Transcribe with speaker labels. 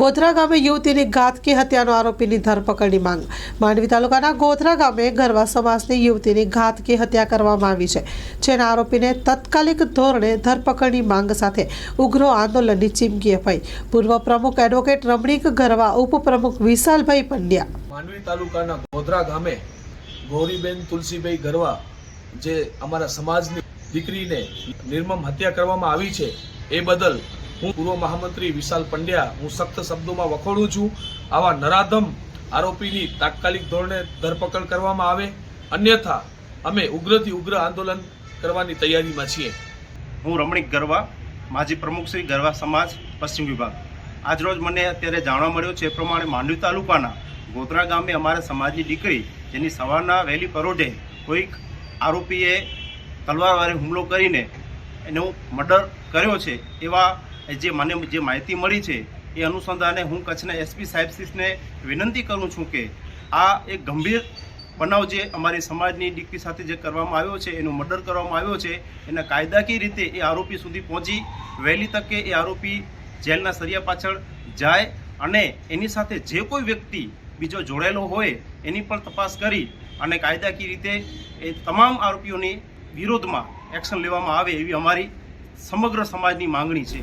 Speaker 1: ગોધરા ગામે યુવતીની ઘાતકી હત્યાનો આરોપીની ધરપકડની માંગ. માંડવી તાલુકાના ગોધરા ગામે ગરવા સમાજની યુવતીની ઘાતકી હત્યા કરવામાં આવી છે, જેના આરોપીને તત્કાલિક ધોરણે ધરપકડની માંગ સાથે ઉગ્ર આંદોલનની ચીમકી અપાઈ. પૂર્વ પ્રમુખ એડવોકેટ રમણીક ગરવા, ઉપપ્રમુખ વિશાલભાઈ પંડ્યા.
Speaker 2: માંડવી તાલુકાના ગોધરા ગામે ગૌરીબેન તુલસીભાઈ ગરવા, જે અમારા સમાજની દીકરીને નિર્મમ હત્યા કરવામાં આવી છે, એ બદલ હું પૂર્વ મહામંત્રી વિશાલ પંડ્યા, હું સખ્ત શબ્દોમાં વખોડું છું, આવા નરાધમ આરોપીની તાત્કાલિક ધોરણે ધરપકડ કરવામાં આવે. અન્યથા, અમે ઉગ્રથી ઉગ્ર આંદોલન કરવાની તૈયારીમાં છીએ.
Speaker 3: હું રમણીક ગરવા, માજી પ્રમુખ શ્રી ગરવા સમાજ, પશ્ચિમ વિભાગ. આજરોજ મને અત્યારે જાણવા મળ્યું છે એ પ્રમાણે માંડવી તાલુકાના ગોધરા ગામે અમારા સમાજની દીકરી, જેની સવારના વહેલી પરોઢે કોઈક આરોપીએ તલવારવારે હુમલો કરીને એનો મર્ડર કર્યો છે એવા જે મને જે માહિતી મળી છે, એ અનુસંધાને હું કચ્છના એસપી સાહેબશ્રીને વિનંતી કરું છું કે આ એક ગંભીર બનાવ જે અમારી સમાજની દીકરી સાથે જે કરવામાં આવ્યો છે, એનો મર્ડર કરવામાં આવ્યો છે, એના કાયદાકીય રીતે એ આરોપી સુધી પહોંચી, વહેલી તકે એ આરોપી જેલના સરિયા પાછળ જાય અને એની સાથે જે કોઈ વ્યક્તિ બીજો જોડાયેલો હોય એની પણ તપાસ કરી અને કાયદાકીય રીતે એ તમામ આરોપીઓની વિરોધમાં એક્શન લેવામાં આવે એવી અમારી સમગ્ર સમાજની માંગણી છે.